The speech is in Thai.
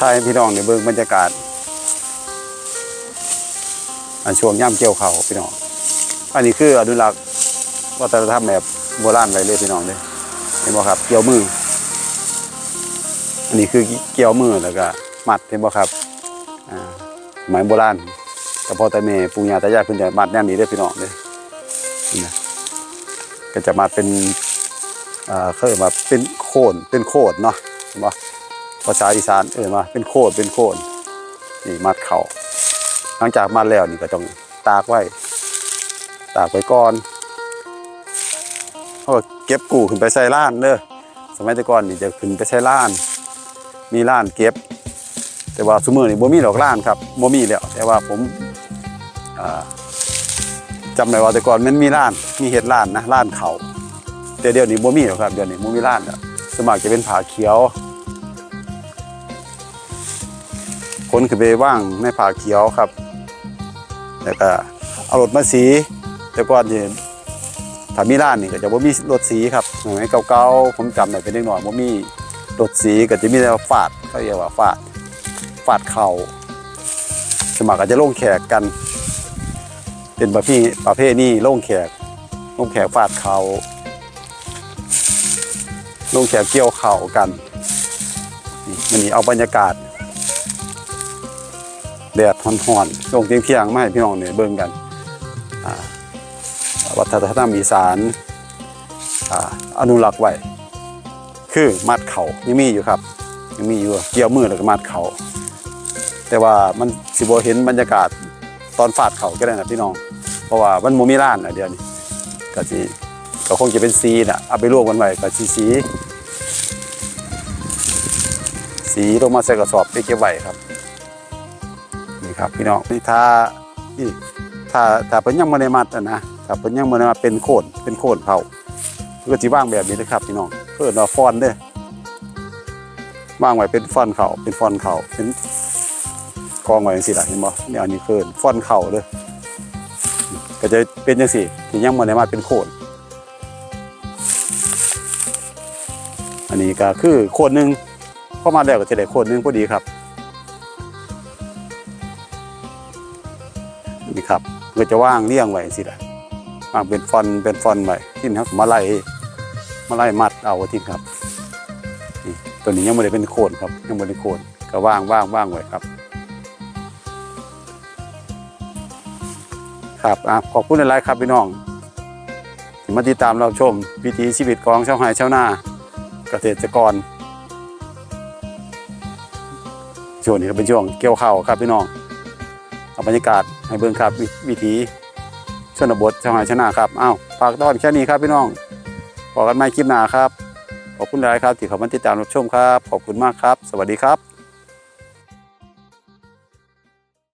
ถ่ายพี่น้องในเบิ่งบรรยากาศ อันช่วงย่ำเกี่ยวเขาพี่น้อง อันนี้คืออนุรักษ์วัฒนธรรมแบบโบราณไว้เลยพี่น้องเลยเห็นบ่ครับ เกี่ยวมือ อันนี้คือเกี่ยวมือแล้วก็มัดเห็นบ่ครับอ่ายโบราณแต่พอแต่แม่ปู่ย่าตายายเพิ่นจะมัดแนวนี้เด้พี่น้องเด้อนี่นะก็จะมัดเป็นอ่าเขาเรียกว่าเป็นโคนเป็นโคดเนาะเห็นบ่ ภาษาอีสานเอ่ยมาเป็นโคดเป็นโคนนี่มัดเข่าหลังจากมัดแล้วนี่ก็ต้องตากไว้ ตากไว้ก่อนเขาก็เก็บกูขึ้นไปใส่ล้านเด้อสมัยแต่ก่อนนี่จะขึ้นไปใส่ล้าน มีล้านเก็บ แต่ว่าสมือนี่บ่มีดอกล้านครับบ่มีแล้วแต่ว่าผมจำได้ว่าแต่ก่อนมันมีล้านมีเห็ดล้านนะล้านเขาแต่เดี๋ยวนี้บ่มีแล้วครับเดี๋ยวนี้บ่มีล้านแล้วสมัครจะเป็นผาเขียว นขึ้นไปว่างในผาเขียวครับแล้วก็เอารถมาสีแต่ก่อนนี่ถ้ามีร้านนี่ก็จะบ่ามีรถสีครับสมัยเก่าๆผมจำได้เป็นเด็กน้อยบ่มีรถสีก็จะมีแต่ฟาดเขาเรียกว่าฟาดฟาดเข่าสมัครก็จะลงแขกกัน เป็นประเภทประเภทนี้ลงแขกลงแขกฟาดเข่าลงแขกเกี่ยวเข่ากันนี่มันนี่เอาบรรยากาศ แดดห่อนๆช่วงเที่ยงๆมาให้พี่น้องเนี่ยเบิ่งกันวัฒนธรรมอีสานอนุรักษ์ไว้คือมัดเขายังมีอยู่ครับยังมีอยู่เกี่ยวมือแล้วก็มัดเขาแต่ว่ามันสิบ่เห็นบรรยากาศตอนฟาดเขาก็ได้นะพี่น้อง เพราะว่ามันโมมีร้านอะเดี๋ยวนี้ก็สิก็คงจะเป็นซีน่ะเอาไปรวมกันไว้ก็สีสีสีลงมาใส่กระสอบไปเก็บไว้ครับ ครับพี่น้องนี่ถ้านี่ถ้าถ้าเพิ่นยังบ่ได้มัดนะถ้าเพิ่นยังบ่ได้มาเป็นโคนเป็นโคนเผาก็สิวางแบบนี้นะครับพี่น้องเพิ่นว่าฟอนเด้อวางไว้เป็นฟอนเขาเป็นฟอนเขาเป็นกองไว้จังซี่ล่ะเห็นบ่เนี่ยอันนี้เพิ่นฟอนเขาเด้อก็จะเป็นจังซี่ที่ยังบ่ได้มาเป็นโคนอันนี้ก็คือโคนหนึ่งพอมาแล้วก็จะได้โคนหนึ่งพอดีครับ นี่ครับก็จะว่างเรียงไว้สิละว่างเป็นฟอนเป็นฟอนไว้ที่นะครับมาไล่มาไล่มัดเอาที่ครับนี่ตัวนี้ยังไม่ได้เป็นโคนครับ ยังไม่ได้โคนก็ว่างว่างว่างไว้ครับ ครับอะขอบคุณหลายๆครับพี่น้องที่มาติดตามเราชมวิถีชีวิตของชาวไร่ชาวนาเกษตรกรช่วงนี้ก็เป็นช่วงเกี่ยวข้าวครับพี่น้องเอาบรรยากาศ ให้เบิ่งครับวิธีชนบทชาวไร่ชาวนะครับอ้าวฝากตอนแค่นี้ครับพี่น้องพอกันใหม่คลิปหน้าครับ ขอบคุณหลายครับที่เข้ามาติดตามรับชมครับ ขอบคุณมากครับ สวัสดีครับ